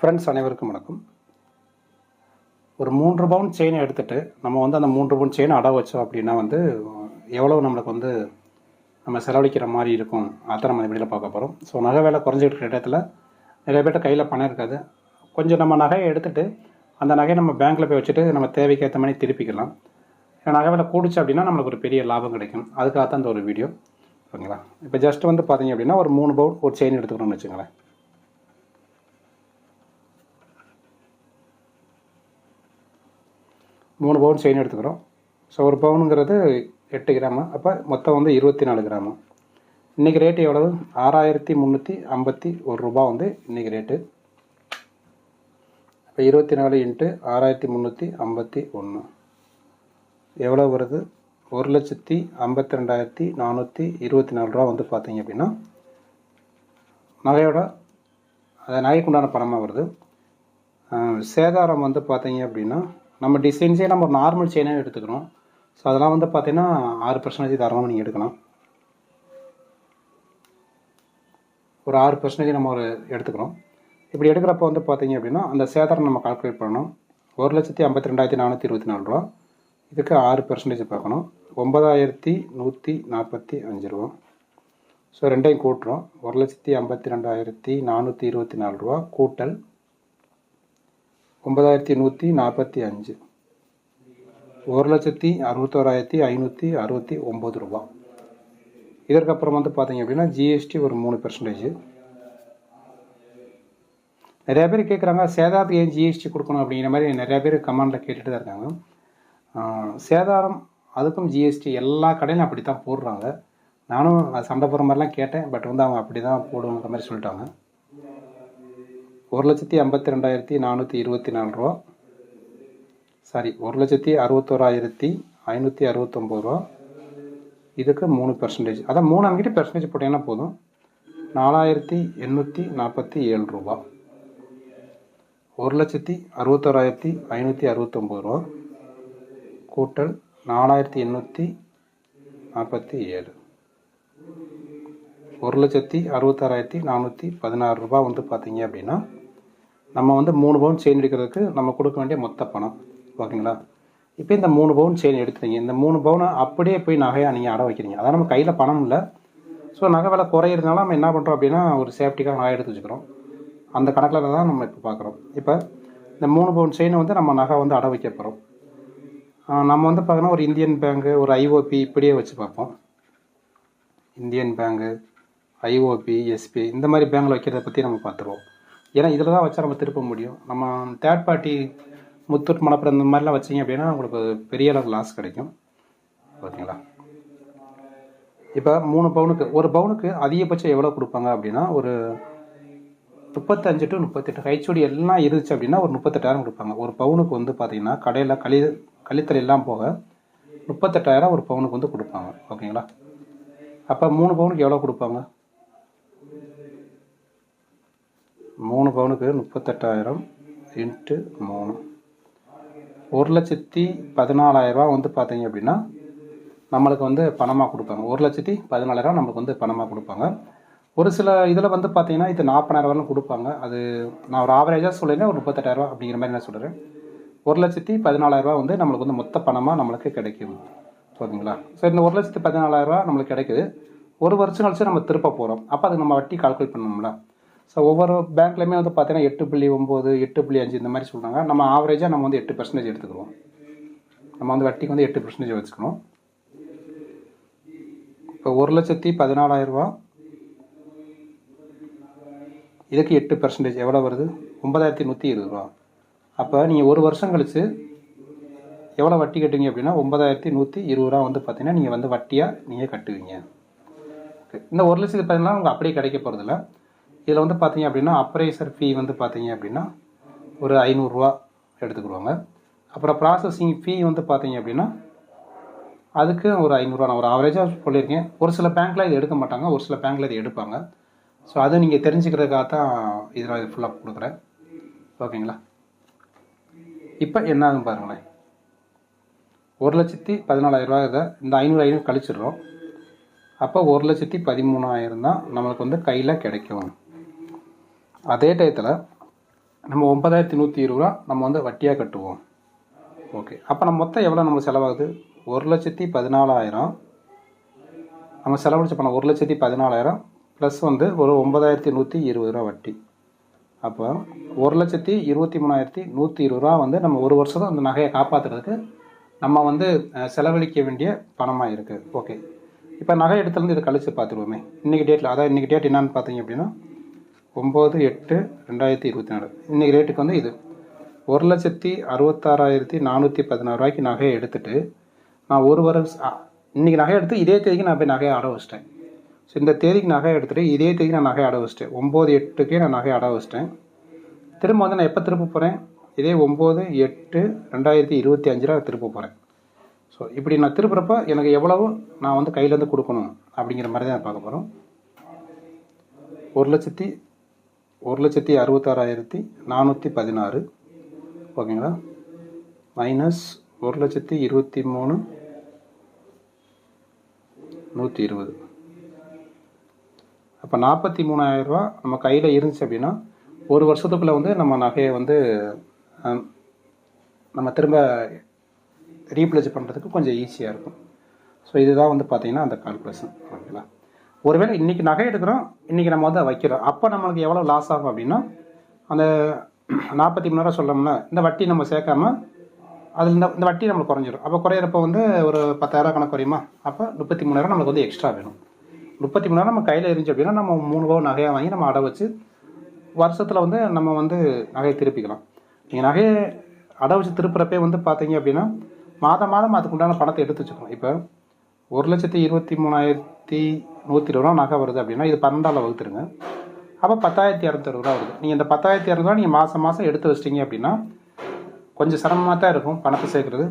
Friends அனைவருக்கும் வணக்கம். ஒரு மூன்று பவுன் செயினை எடுத்துகிட்டு நம்ம வந்து அந்த மூன்று பவுன் செயினை அட வச்சோம் அப்படின்னா வந்து எவ்வளோ நம்மளுக்கு வந்து நம்ம செலவழிக்கிற மாதிரி இருக்கும். அதை நம்ம இப்படியில் பார்க்க போகிறோம் ஸோ நகை வேலை குறைஞ்சிக்கிட்டு இருக்கிற இடத்துல நிறைய பேர்ட்ட கையில் பணம் இருக்காது. கொஞ்சம் நம்ம நகையை எடுத்துகிட்டு அந்த நகையை நம்ம பேங்க்கில் போய் வச்சுட்டு நம்ம தேவைக்கு ஏற்ற மாதிரி திருப்பிக்கலாம். ஏன்னா நகை வேலை கூடுச்சு அப்படின்னா நம்மளுக்கு ஒரு பெரிய லாபம் கிடைக்கும். அதுக்காக தான் இந்த ஒரு வீடியோ. ஓகேங்களா? இப்போ ஜஸ்ட் வந்து பார்த்தீங்க அப்படின்னா ஒரு மூணு பவுன் ஒரு செயின் எடுத்துக்கணும்னு வச்சுங்களேன் மூணு பவுன் செயின் எடுத்துக்கிறோம். ஸோ ஒரு பவுனுங்கிறது எட்டு கிராமு. அப்போ மொத்தம் வந்து இருபத்தி நாலு கிராமு. இன்றைக்கி ரேட்டு எவ்வளவு? ஆறாயிரத்தி முந்நூற்றி ஐம்பத்தி ஒரு ரூபா வந்து இன்றைக்கி ரேட்டு இப்போ இருபத்தி நாலு இன்ட்டு ஆறாயிரத்தி முந்நூற்றி ஐம்பத்தி ஒன்று எவ்வளோ வருது? ஒரு லட்சத்தி ஐம்பத்தி ரெண்டாயிரத்தி நானூற்றி இருபத்தி நாலு ரூபா வந்து பார்த்தீங்க அப்படின்னா நகையோட அது நகைக்குண்டான பணமாக வருது. சேதாரம் வந்து பார்த்தீங்க அப்படின்னா நம்ம டிசைன்ஸே நம்ம ஒரு நார்மல் செயினாக எடுத்துக்கிறோம். ஸோ அதெல்லாம் வந்து பார்த்தீங்கன்னா ஆறு பர்சன்டேஜ் தரமாக நீங்கள் எடுக்கலாம். ஒரு ஆறு பர்சன்டேஜ் நம்ம ஒரு எடுத்துக்கிறோம். இப்படி எடுக்கிறப்ப வந்து பார்த்தீங்க அப்படின்னா அந்த சேதாரம் நம்ம கால்குலேட் பண்ணணும். ஒரு லட்சத்தி ஐம்பத்தி ரெண்டாயிரத்தி நானூற்றி இருபத்தி நாலு ரூபா. இதுக்கு ஆறு பர்சன்டேஜ் பார்க்கணும். ஒன்பதாயிரத்தி நூற்றி நாற்பத்தி அஞ்சு ரூபா. ஸோ ரெண்டையும் கூட்டுறோம். ஒரு லட்சத்தி ஐம்பத்தி ரெண்டாயிரத்தி நானூற்றி இருபத்தி நாலு ரூபா கூட்டல் ஒன்பதாயிரத்தி நூற்றி நாற்பத்தி அஞ்சு. ஒரு லட்சத்தி அறுபத்தோராயிரத்தி ஐநூற்றி அறுபத்தி ஒம்பது ரூபா. இதற்கப்புறம் வந்து பார்த்தீங்க அப்படின்னா ஜிஎஸ்டி ஒரு மூணு பெர்சன்டேஜ் நிறையா பேர் கேட்குறாங்க சேதாரத்துக்கு ஏன் ஜிஎஸ்டி கொடுக்கணும் அப்படிங்கிற மாதிரி நிறையா பேர் கமெண்டில் கேட்டுகிட்டு தான் இருக்காங்க. சேதாரம் அதுக்கும் ஜிஎஸ்டி எல்லா கடையிலும் அப்படி தான் போடுறாங்க. நானும் சண்டை போகிற மாதிரிலாம் கேட்டேன் பட் வந்து அவங்க அப்படி தான் போடுங்கிற மாதிரி சொல்லிட்டாங்க. ஒரு லட்சத்தி ஐம்பத்தி ரெண்டாயிரத்தி நானூற்றி இருபத்தி நாலு ரூபா. சாரி ஒரு லட்சத்தி அறுபத்தோராயிரத்தி ஐநூற்றி அறுபத்தொம்போது ரூபா. இதுக்கு மூணு பெர்சன்டேஜ் அதான் மூணு அங்கிட்டு பெர்சன்டேஜ் போட்டிங்கன்னா போதும். நாலாயிரத்தி எண்ணூற்றி நாற்பத்தி ஏழு ரூபா. ஒரு லட்சத்தி அறுபத்தோராயிரத்தி ஐநூற்றி அறுபத்தொம்போது ரூபா. கூட்டல் நாலாயிரத்தி எண்ணூற்றி நாற்பத்தி ஏழு. ஒரு லட்சத்தி அறுபத்தாறாயிரத்தி நானூற்றி பதினாறு ரூபா வந்து பார்த்தீங்க அப்படின்னா நம்ம வந்து மூணு பவுன் செயின் எடுக்கிறதுக்கு நம்ம கொடுக்க வேண்டிய மொத்த பணம். ஓகேங்களா? இப்போ இந்த மூணு பவுன் செயின் எடுத்துறீங்க இந்த மூணு பவுனை அப்படியே போய் நகையாக நீங்கள் அடை வைக்கிறீங்க. அதான் நம்ம கையில் பணம் இல்லை. ஸோ நகை விலை குறையிறதுனால நம்ம என்ன பண்ணுறோம் அப்படின்னா ஒரு சேஃப்டிக்காக நகை எடுத்து வச்சுக்கிறோம். அந்த கணக்கில் தான் நம்ம இப்போ பார்க்குறோம். இப்போ இந்த மூணு பவுன் செயினை வந்து நம்ம நகை வந்து அடை வைக்க போகிறோம் நம்ம வந்து பார்த்தோன்னா ஒரு இந்தியன் பேங்கு ஒரு ஐஓபி இப்படியே வச்சு பார்ப்போம். இந்தியன் பேங்கு ஐஓபி எஸ்பி இந்த மாதிரி பேங்கில் வைக்கிறத பற்றி நம்ம பார்த்துருவோம். ஏன்னா இதில் தான் வச்சா நம்ம திருப்ப முடியும். நம்ம தேர்ட் பார்ட்டி முத்தூட் மணப்புறம் இந்த மாதிரிலாம் வச்சிங்க அப்படின்னா உங்களுக்கு பெரிய அளவு லாஸ் கிடைக்கும். ஓகேங்களா இப்போ மூணு பவுனுக்கு ஒரு பவுனுக்கு அதிகபட்சம் எவ்வளோ கொடுப்பாங்க அப்படின்னா ஒரு முப்பத்தஞ்சு டு முப்பத்தெட்டு கைச்சூடி எல்லாம் இருந்துச்சு அப்படின்னா ஒரு முப்பத்தெட்டாயிரம் கொடுப்பாங்க. ஒரு பவுனுக்கு வந்து பார்த்தீங்கன்னா கடையில் கழி கழித்தல் எல்லாம் போக முப்பத்தெட்டாயிரம் ஒரு பவுனுக்கு வந்து கொடுப்பாங்க. ஓகேங்களா? அப்போ மூணு பவுனுக்கு எவ்வளோ கொடுப்பாங்க? மூணு பவுனுக்கு முப்பத்தெட்டாயிரம் இன்ட்டு மூணு. ஒரு லட்சத்தி பதினாலாயிரரூபா வந்து பார்த்தீங்க அப்படின்னா நம்மளுக்கு வந்து பணமாக கொடுப்பாங்க. ஒரு லட்சத்தி பதினாலாயிரம் நம்மளுக்கு வந்து பணமாக கொடுப்பாங்க. ஒரு சில இதில் வந்து பார்த்தீங்கன்னா இது நாற்பதாயிரரூவான்னு கொடுப்பாங்க. அது நான் ஒரு ஆவரேஜாக சொல்லிடுறேன் ஒரு முப்பத்தெட்டாயிரரூவா அப்படிங்கிற மாதிரி நான் சொல்கிறேன் ஒரு லட்சத்தி பதினாலாயிரரூவா வந்து நம்மளுக்கு வந்து மொத்த பணமாக நம்மளுக்கு கிடைக்கும். சரிங்களா சரி இந்த ஒரு லட்சத்தி பதினாலாயிரரூவா நம்மளுக்கு கிடைக்குது. ஒரு வருஷம் கழிச்சு நம்ம திருப்ப போகிறோம் அப்போ அதுக்கு நம்ம வட்டி கால்குலேட் பண்ணணும்ல ஸோ ஒவ்வொரு பேங்க்லையுமே வந்து பார்த்தீங்கன்னா எட்டு புள்ளி ஒம்பது எட்டு புள்ளி அஞ்சு இந்த மாதிரி சொல்கிறாங்க நம்ம ஆவரேஜாக நம்ம வந்து எட்டு பர்சன்டேஜ் எடுத்துக்கிறோம் நம்ம வந்து வட்டிக்கு வந்து எட்டு பர்சன்டேஜ் வச்சுக்கணும். இப்போ ஒரு லட்சத்தி பதினாலாயிரரூபா இதுக்கு எட்டு பர்சன்டேஜ் எவ்வளோ வருது? ஒன்பதாயிரத்தி நூற்றி இருபது ரூபா. அப்போ நீங்கள் ஒரு வருஷம் கழித்து எவ்வளோ வட்டி கட்டுவீங்க அப்படின்னா ஒன்பதாயிரத்தி நூற்றி இருபது ரூபா வந்து பார்த்தீங்கன்னா நீங்கள் வந்து வட்டியாக நீங்கள் கட்டுவீங்க. இந்த ஒரு லட்சத்து பதினாலாம் உங்களுக்கு அப்படியே கிடைக்க போகிறதில்ல இதில் வந்து பார்த்தீங்க அப்படின்னா அப்ரைசர் ஃபீ வந்து பார்த்தீங்க அப்படின்னா ஒரு ஐநூறுரூவா எடுத்துக்கிடுவாங்க. அப்புறம் ப்ராசஸிங் ஃபீ வந்து பார்த்தீங்க அப்படின்னா அதுக்கு ஒரு ஐநூறுரூவா நான் ஒரு ஆவரேஜாக சொல்லியிருக்கேன். ஒரு சில பேங்க்கில் இது எடுக்க மாட்டாங்க. ஒரு சில பேங்க்கில் இது எடுப்பாங்க. ஸோ அதை நீங்கள் தெரிஞ்சுக்கிறதுக்காக தான் இதில் இது ஃபுல்லாக கொடுக்குறேன். ஓகேங்களா? இப்போ என்ன ஆகும் பாருங்களேன். ஒரு லட்சத்தி பதினாலாயிரரூவா இதை இந்த ஐநூறு ஐநூறு கழிச்சிடுறோம். அப்போ ஒரு லட்சத்தி பதிமூணாயிரம் தான் நம்மளுக்கு வந்து கையில் கிடைக்கும். அதே டயத்தில் நம்ம ஒன்பதாயிரத்தி நூற்றி இருபது ரூபா நம்ம வந்து வட்டியாக கட்டுவோம். ஓகே அப்போ நம்ம மொத்தம் எவ்வளோ நம்ம செலவாகுது? ஒரு லட்சத்தி பதினாலாயிரம். நம்ம செலவழிச்ச பணம் ஒரு லட்சத்தி பதினாலாயிரம் ப்ளஸ் வந்து ஒரு ஒன்பதாயிரத்தி நூற்றி இருபது ரூபா வட்டி. அப்போ ஒரு லட்சத்தி இருபத்தி மூணாயிரத்தி நூற்றி இருபது ரூபா வந்து நம்ம ஒரு வருஷம் அந்த நகையை காப்பாற்றுறதுக்கு நம்ம வந்து செலவழிக்க வேண்டிய பணமாக இருக்குது ஓகே இப்போ நகை இடத்துலேருந்து இதை கழித்து பார்த்துருவோமே. இன்றைக்கி டேட்டில் அதான் இன்றைக்கி டேட் என்னென்னு பார்த்தீங்க அப்படின்னா ஒம்பது எட்டு ரெண்டாயிரத்தி இருபத்தி நாலு. இன்றைக்கி ரேட்டுக்கு வந்து இது. ஒரு லட்சத்தி அறுபத்தாறாயிரத்தி நானூற்றி பதினாறு ரூபாய்க்கு நகையை எடுத்துட்டு நான் ஒரு வருஷம் அ, இன்னைக்கு நகை எடுத்து இதே தேதிக்கு நான் போய் நகையை அட வச்சிட்டேன். ஸோ இந்த தேதிக்கு நகை எடுத்துகிட்டு இதே தேதிக்கு நான் நகையை அட வச்சிட்டேன். ஒம்பது எட்டுக்கே நான் நகையை அட வச்சிட்டேன். திரும்ப வந்து நான் எப்போ திரும்ப போகிறேன் இதே ஒம்பது எட்டு ரெண்டாயிரத்தி இருபத்தி அஞ்சில் திரும்ப போகிறேன் ஸோ இப்படி நான் திருப்புறப்ப எனக்கு எவ்வளவு நான் வந்து கையிலேருந்து கொடுக்கணும் அப்படிங்கிற மாதிரி தான் பார்க்க போகிறோம் ஒரு லட்சத்தி ஒரு லட்சத்தி அறுபத்தாறாயிரத்தி நானூற்றி பதினாறு. ஓகேங்களா? மைனஸ் ஒரு லட்சத்தி இருபத்தி மூணு நூற்றி இருபது. அப்போ நாற்பத்தி மூணாயிரரூவா நம்ம கையில் இருந்துச்சு அப்படின்னா ஒரு வருஷத்துக்குள்ளே வந்து நம்ம நகையை வந்து நம்ம திரும்ப ரீப்ளேஸ் பண்ணுறதுக்கு கொஞ்சம் ஈஸியாக இருக்கும். ஸோ இதுதான் வந்து பார்த்திங்கன்னா அந்த கால்குலேஷன் ஓகேங்களா? ஒருவேளை இன்றைக்கி நகை எடுக்கிறோம் இன்றைக்கி நம்ம வந்து வைக்கிறோம். அப்போ நம்மளுக்கு எவ்வளோ லாஸ் ஆகும் அப்படின்னா அந்த நாற்பத்தி மூணாயிரம் சொல்லோம்னா இந்த வட்டி நம்ம சேர்க்காம அதில் இந்த இந்த வட்டி நம்மளுக்கு குறைஞ்சிரும். அப்போ குறையிறப்ப வந்து ஒரு பத்தாயிரம் கணக்கு குறையுமா? அப்போ முப்பத்தி மூணாயிரம் நம்மளுக்கு வந்து எக்ஸ்ட்ரா வேணும். முப்பத்தி மூணாயிரம் நம்ம கையில் இருந்துச்சு அப்படின்னா நம்ம மூணு பவுன் நகையாக வாங்கி நம்ம அடை வச்சு வருஷத்தில் வந்து நம்ம வந்து நகையை திருப்பிக்கலாம். நீங்கள் நகையை அடை வச்சு திருப்புறப்பே வந்து பார்த்தீங்க அப்படின்னா மாதம் மாதம் அதுக்குண்டான பணத்தை எடுத்து வச்சுக்கணும் இப்போ ஒரு லட்சத்தி இருபத்தி மூணாயிரத்தி நூற்றி இருபது ரூபா நகை வருது அப்படின்னா இது பன்னெண்டாவில் வகுத்துருங்க அப்போ பத்தாயிரத்தி இரநூத்தறுபது ரூபா வருது. நீங்கள் இந்த பத்தாயிரத்தி இரநூறுவா நீங்கள் மாதம் மாதம் எடுத்து வச்சிட்டீங்க அப்படின்னா கொஞ்சம் சிரமமாக தான் இருக்கும் பணத்தை சேர்க்குறது.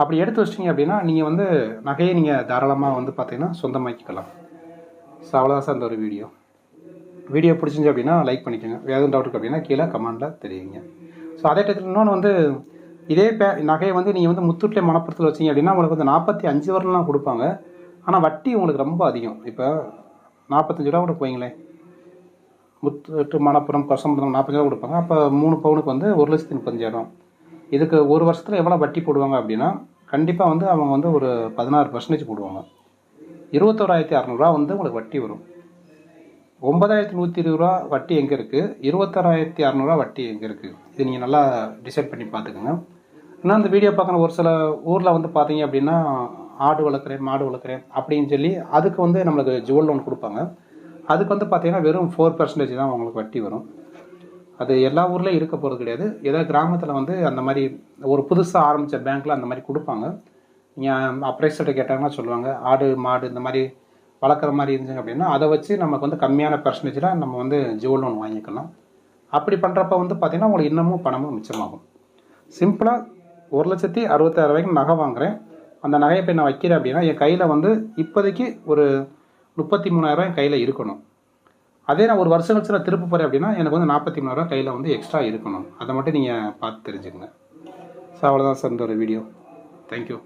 அப்படி எடுத்து வச்சிட்டிங்க அப்படின்னா நீங்கள் வந்து நகையை நீங்கள் தாராளமாக வந்து பார்த்தீங்கன்னா சொந்தமாக்கிக்கலாம். ஸோ அவ்வளோதான் சார் இந்த ஒரு வீடியோ வீடியோ பிடிச்சிருந்து அப்படின்னா லைக் பண்ணிக்கோங்க. வேறு எதுவும் டவுட் இருக்கு அப்படின்னா கீழே கமெண்டில் தெரியுங்க ஸோ அதே டயத்தில் இன்னொன்று வந்து இதே பே நகையை வந்து நீங்கள் வந்து முத்தூட்டிலே மணப்புறத்தில் வச்சீங்க அப்படின்னா உங்களுக்கு வந்து நாற்பத்தி அஞ்சு வரலாம் கொடுப்பாங்க. ஆனால் வட்டி உங்களுக்கு ரொம்ப அதிகம். இப்போ நாற்பத்தஞ்சு ரூபா கூட போய்ங்களேன் முத்து மணப்புறம் கொசம்பரம் நாற்பத்தஞ்சு ரூபா கொடுப்பாங்க. அப்போ மூணு பவுனுக்கு வந்து ஒரு லட்சத்தி முப்பத்தஞ்சாயிரம் இதுக்கு ஒரு வருஷத்தில் எவ்வளோ வட்டி போடுவாங்க அப்படின்னா கண்டிப்பாக வந்து அவங்க வந்து ஒரு பதினாறு பர்சன்டேஜ் போடுவாங்க. இருபத்தோராயிரத்தி அறநூறுவா வந்து உங்களுக்கு வட்டி வரும். ஒன்பதாயிரத்தி நூற்றி இருபது ரூபா வட்டி எங்கே இருக்குது இருபத்தாறாயிரத்தி அறநூறுவா வட்டி எங்கே இருக்குது இது நீங்கள் நல்லா டிசைட் பண்ணி பார்த்துக்கோங்க. இன்னும் அந்த வீடியோ பார்க்குற ஒரு சில ஊரில் வந்து பார்த்தீங்க அப்படின்னா ஆடு வளர்க்குறேன் மாடு வளர்க்குறேன் அப்படின்னு சொல்லி அதுக்கு வந்து நம்மளுக்கு ஜுவல் லோன் கொடுப்பாங்க. அதுக்கு வந்து பார்த்தீங்கன்னா வெறும் ஃபோர் பர்சன்டேஜ் தான் உங்களுக்கு வட்டி வரும். அது எல்லா ஊர்லேயும் இருக்க போகிறது கிடையாது. ஏதாவது கிராமத்தில் வந்து அந்த மாதிரி ஒரு புதுசாக ஆரம்பித்த பேங்க்கில் அந்த மாதிரி கொடுப்பாங்க. நீங்கள் அப்ரைஸ்கிட்ட கேட்டாங்கன்னா சொல்லுவாங்க ஆடு மாடு இந்த மாதிரி வளர்க்குற மாதிரி இருந்துச்சு அப்படின்னா அதை வச்சு நமக்கு வந்து கம்மியான பர்சன்டேஜில் நம்ம வந்து ஜுவல் லோன் வாங்கிக்கலாம். அப்படி பண்ணுறப்ப வந்து பார்த்திங்கன்னா உங்களுக்கு இன்னமும் பணமும் மிச்சமாகும். சிம்பிளாக ஒரு லட்சத்தி அறுபத்தாயிரம் ரூபாய்க்கு நகை வாங்குறேன். அந்த நகையை இப்போ நான் வைக்கிறேன் அப்படின்னா என் கையில் வந்து இப்போதைக்கு ஒரு முப்பத்தி மூணாயிரம் என் கையில் இருக்கணும். அதே நான் ஒரு வருஷம் கழிச்சு நான் திருப்ப போகிறேன் அப்படின்னா எனக்கு வந்து நாற்பத்தி மூணாயிரம் கையில் வந்து எக்ஸ்ட்ரா இருக்கணும். அதை மட்டும் நீங்கள் பார்த்து தெரிஞ்சுக்கங்க. ஸோ அவ்வளோதான் சார் இந்த ஒரு வீடியோ தேங்க்யூ